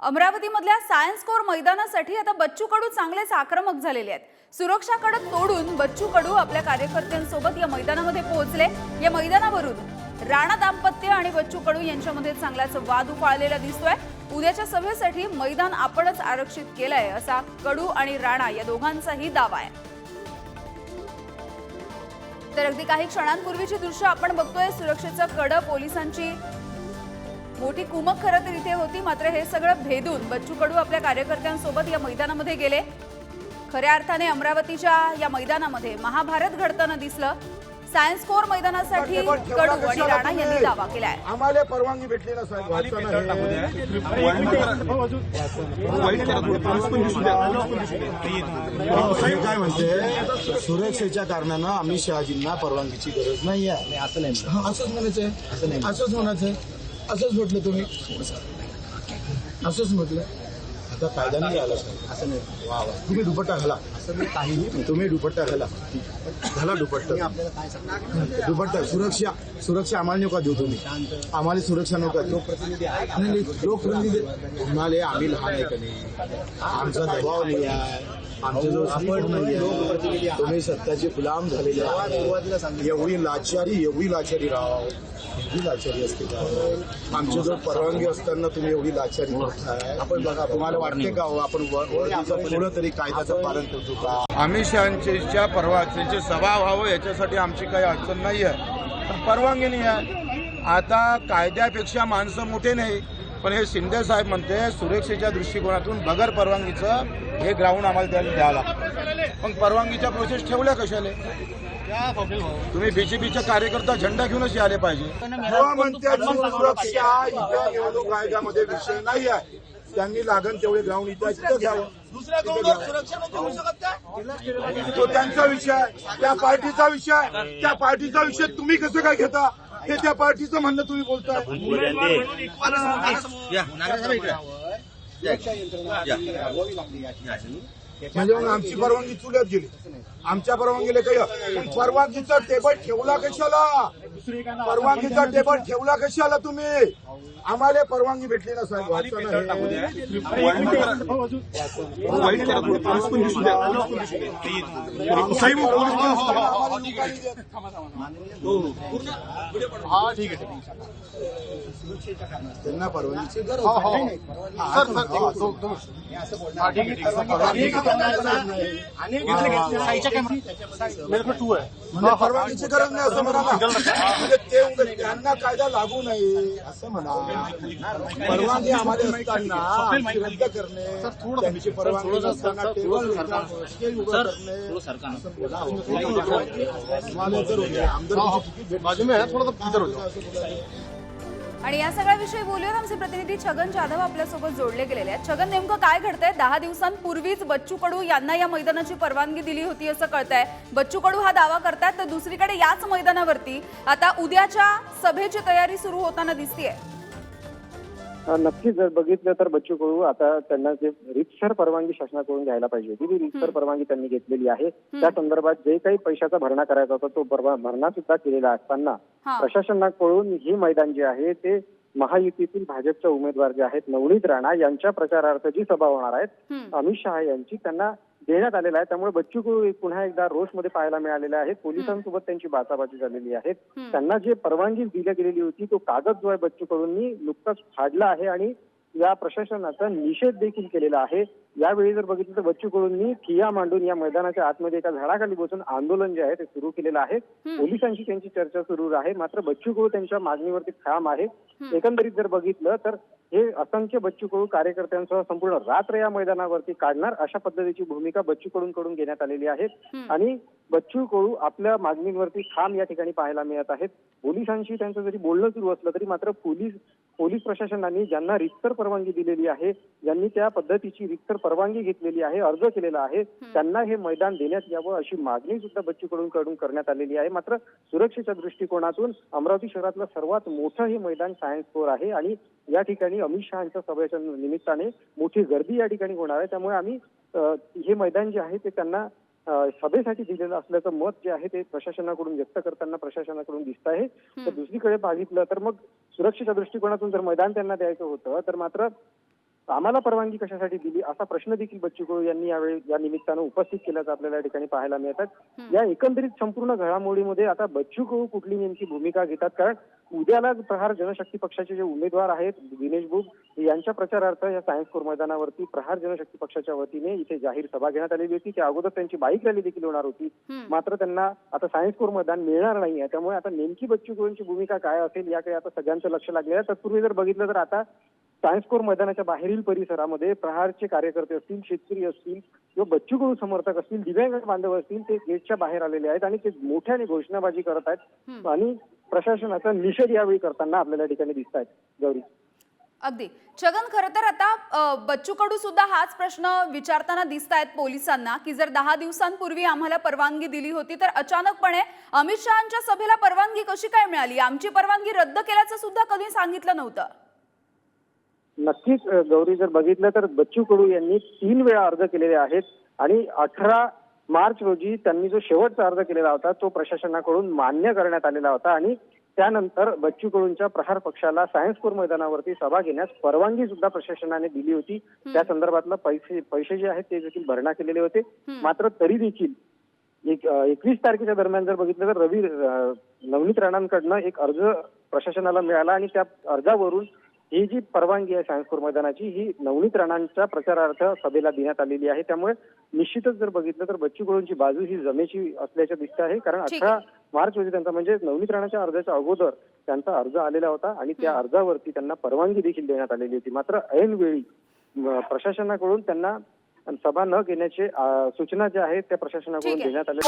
अमरावतीमधल्या science core मैदानासाठी आता बच्चू कडू चांगलेच आक्रमक झालेले आहेत. सुरक्षा कडक तोडून बच्चू कडू आपल्या कार्यकर्त्यांसोबत या मैदानामध्ये पोहोचले. या मैदानावरून राणा दाम्पत्य आणि बच्चू कडू यांच्यामध्ये चांगलाच वाद उफाळलेला दिसतोय. उद्याच्या सभेसाठी मैदान आपणच आरक्षित केलंय असा कडू आणि राणा या दोघांचाही दावा आहे. तर अगदी काही क्षणांपूर्वीची दृश्य आपण बघतोय. सुरक्षेचं कडं पोलिसांची मोठी कुमक खरं तर इथे होती मात्र हे सगळं भेदून बच्चू कडू आपल्या कार्यकर्त्यांसोबत या मैदानामध्ये गेले. खऱ्या अर्थाने अमरावतीच्या या मैदानामध्ये महाभारत घडताना दिसलं. सायन्स कोर मैदानासाठी कडू आणि राणा यांनी दावा केलाय. आम्हाला परवानगी भेटली ना साहेब वाचताना. हे. हे काय म्हणते? सुरक्षेच्या कारणानं आम्ही शहाजींना परवानगीची गरज नाही आहे असं नाही असंच म्हणायचंय. असं नाही. असंच म्हणायचंय. असंच म्हटलं तुम्ही. असंच म्हटलं. आता कायदा नाही आला असं नाही. वा वा. तुम्ही दुपट्टा घाला. असं नाही काहीही. तुम्ही दुपट्टा घाला. घाला दुपट्टा. तुम्ही आपल्याला काय सांगणार दुपट्टा सुरक्षा. सुरक्षा आम्हाला नका देऊ तुम्ही. आम्हाला सुरक्षा नका देऊ. प्रतिनिधी आहे नाही नाही, लोकप्रतिनिधी तुम्हाला आम्ही लहान आहे का नाही? आमचा दबाव नाही आहे. आपण. तुम्ही सत्ताचे गुलाम झालेले एवढी लाचारी एवढी लाचारी राव एवढी लाचारी असते का? आमच्या जवळ परवानगी असताना तुम्ही एवढी लाचारी करताय. आपण बघा तुम्हाला वाटते का हो, आपण थोडं तरी कायद्याचं पालन करतो का? आम्ही शहांच्या परवा त्यांची सभा व्हावं याच्यासाठी आमची काही अडचण नाही आहे. पण परवानगी नाही आहे. आता कायद्यापेक्षा माणसं मोठे नाही. पण हे शिंदे साहेब म्हणते सुरक्षेच्या दृष्टिकोनातून बगर परवानगीचं हे ग्राउंड आम्हाला त्याला द्यावं लागतं पण परवानगीच्या प्रोसेस ठेवल्या कशाले? तुम्ही बीजेपीचे कार्यकर्ता झेंडा घेऊनच आले पाहिजे. सुरक्षा इथं निवडणूक आयोगामध्ये विषय नाही आहे. त्यांनी लागण तेवढे ग्राउंड इथं तिथं घ्यावं सुरक्षा तो त्यांचा विषय आहे. त्या पार्टीचा विषय आहे. त्या पार्टीचा विषय तुम्ही कसं काय घेता? हे त्या पार्टीचं म्हणणं तुम्ही बोलताय. सुरक्षा यंत्रणा राबवावी लागली या. म्हणजे मग आमची परवानगी चुल्यात गेली. आमच्या परवानगीला काही परवानगीचा टेबल ठेवला कशाला? परवानगीचा टेबल ठेवला कशाला तुम्ही आम्हाला परवानगी भेटली ना साहेब हे. त्यांना परवानगीची गरज नाही. म्हणजे परवानगीची गरज नाही असं म्हणा ना. म्हणजे ते उलट त्यांना कायदा लागू नये असं म्हणा. परवानगी आम्हाला असताना आमची रद्द करणे त्यांची परवानगी नसताना टेबल स्टेज उभं करणे. असं. आम्हाला जर तिकीट भेटली आणि या सगळ्याविषयी बोलूयात. आमचे प्रतिनिधी छगन जाधव आपल्यासोबत जोडले गेलेले आहेत. छगन नेमकं काय घडतंय? दहा दिवसांपूर्वीच बच्चू कडू यांना या मैदानाची परवानगी दिली होती असं कळतंय. बच्चू कडू हा दावा करतायत तर दुसरीकडे याच मैदानावरती आता उद्याच्या सभेची तयारी सुरू होताना दिसतीये. नक्कीच जर बघितलं तर बच्चू कडू आता त्यांना जे रितसर परवानगी शासनाकडून घ्यायला पाहिजे होती. ती रितसर परवानगी त्यांनी घेतलेली आहे. त्या संदर्भात जे काही पैशाचा भरणा करायचा होता तो भरणा सुद्धा केलेला असताना प्रशासनाकडून हे मैदान जे आहे ते महायुतीतील भाजपचे उमेदवार जे आहेत नवनीत राणा यांच्या प्रचारार्थ जी सभा होणार आहेत. अमित शहा यांची त्यांना देण्यात आलेला आहे. त्यामुळे बच्चू कडू पुन्हा एकदा रोषमध्ये पाहायला मिळालेले आहेत पोलिसांसोबत त्यांची बाचाबाची झालेली आहे. त्यांना जे परवानगी दिली गेलेली होती तो कागद जो आहे बच्चू कडूंनी नुकताच फाडला आहे आणि या प्रशासनाचा निषेध देखील केलेला आहे. यावेळी जर बघितलं तर बच्चू कडूंनी ठिया मांडून या मैदानाच्या आतमध्ये एका झाडाखाली बसून आंदोलन जे आहे ते सुरू केलेलं आहे. पोलिसांशी त्यांची चर्चा सुरू आहे. मात्र बच्चू कडू त्यांच्या मागणीवरती ठाम आहे. एकंदरीत जर बघितलं तर हे असंख्य बच्चू कडू कार्यकर्त्यांसह संपूर्ण रात्र या मैदानावरती काढणार अशा पद्धतीची भूमिका बच्चू कडूंकडून घेण्यात आलेली आहे. आणि बच्चू कडू आपल्या मागणींवरती ठाम या ठिकाणी पाहायला मिळत आहेत. पोलिसांशी त्यांचं जरी बोलणं सुरू असलं तरी मात्र पोलीस पोलीस प्रशासनाने ज्यांना रितसर परवानगी दिलेली आहे ज्यांनी त्या पद्धतीची रितसर परवानगी घेतलेली आहे अर्ज केलेला आहे त्यांना हे मैदान देण्यात यावं अशी मागणी सुद्धा बच्चू कडून कडून करण्यात आलेली आहे. मात्र सुरक्षेच्या दृष्टिकोनातून अमरावती शहरातलं सर्वात मोठं हे मैदान सायन्स कोर आहे आणि या ठिकाणी अमित शहाच्या सभेच्या निमित्ताने मोठी गर्दी या ठिकाणी होणार आहे. त्यामुळे आम्ही हे मैदान जे आहे ते त्यांना सभेसाठी दिलेलं असल्याचं मत जे आहे ते प्रशासनाकडून व्यक्त करताना प्रशासनाकडून दिसत आहे. तर दुसरीकडे बघितलं तर मग सुरक्षेच्या दृष्टिकोनातून जर मैदान त्यांना द्यायचं होतं तर मात्र आम्हाला परवानगी कशासाठी दिली असा प्रश्न देखील बच्चू कडू यांनी यावेळी या निमित्तानं उपस्थित केल्याचं आपल्याला या ठिकाणी पाहायला मिळतात. या एकंदरीत संपूर्ण घडामोडीमध्ये आता बच्चू कडू कुठली नेमकी भूमिका घेतात? कारण उद्याला प्रहार जनशक्ती पक्षाचे जे उमेदवार आहेत दिनेश बुग यांच्या प्रचारार्थ या सायन्स कोर मैदानावरती प्रहार जनशक्ती पक्षाच्या वतीने इथे जाहीर सभा घेण्यात आलेली होती. त्या अगोदर त्यांची बाईक रॅली देखील होणार होती. मात्र त्यांना आता सायन्स कोर मैदान मिळणार नाही आहे त्यामुळे आता नेमकी बच्चू कडूंची भूमिका काय असेल याकडे आता सगळ्यांचं लक्ष लागलेलं आहे. तत्पूर्वी जर बघितलं तर आता सायन्स कोर मैदानाच्या बाहेरील परिसरामध्ये प्रहारचे कार्यकर्ते असतील शेतकरी असतील किंवा बच्चू कडू समर्थक असतील दिव्यांग बांधव असतील ते गेटच्या बाहेर आलेले आहेत आणि ते मोठ्याने घोषणाबाजी करत आहेत. आणि प्रशासनाचा निषेध यावेळी करताना आपल्याला ठिकाणी दिसत आहेत. गौरी. अगदी. छगन खरं तर आता बच्चू कडू सुद्धा हाच प्रश्न विचारताना दिसत आहेत पोलिसांना की जर दहा दिवसांपूर्वी आम्हाला परवानगी दिली होती तर अचानकपणे अमित शहाच्या सभेला परवानगी कशी काय मिळाली? आमची परवानगी रद्द केल्याचं सुद्धा कधी सांगितलं नव्हतं. नक्कीच गौरी जर बघितलं तर बच्चू कडू यांनी तीन वेळा अर्ज केलेले आहेत आणि अठरा मार्च रोजी त्यांनी जो शेवटचा अर्ज केलेला होता तो प्रशासनाकडून मान्य करण्यात आलेला होता आणि त्यानंतर बच्चू कडूंच्या प्रहार पक्षाला सायन्स कोर मैदानावरती सभा घेण्यास परवानगी सुद्धा प्रशासनाने दिली होती. त्या संदर्भातलं पैसे पैसे जे आहेत ते देखील भरणा केलेले होते. मात्र तरी देखील एक एकवीस तारखेच्या दरम्यान जर बघितलं तर रवी नवनीत राणांकडनं एक अर्ज प्रशासनाला मिळाला आणि त्या अर्जावरून ही जी परवानगी आहे सायन्सपूर मैदानाची ही नवनीत राणांच्या प्रचारार्थ सभेला देण्यात आलेली आहे. त्यामुळे निश्चितच जर बघितलं तर बच्चू कडूंची बाजू ही जमेची असल्याचं दिसत आहे. कारण अठरा मार्च रोजी त्यांचा म्हणजे नवनीत राणाच्या अर्जाच्या अगोदर त्यांचा अर्ज आलेला होता आणि त्या अर्जावरती त्यांना परवानगी देखील देण्यात आलेली होती. मात्र ऐनवेळी प्रशासनाकडून त्यांना सभा न घेण्याचे सूचना ज्या आहेत त्या प्रशासनाकडून. देण्यात आल्या.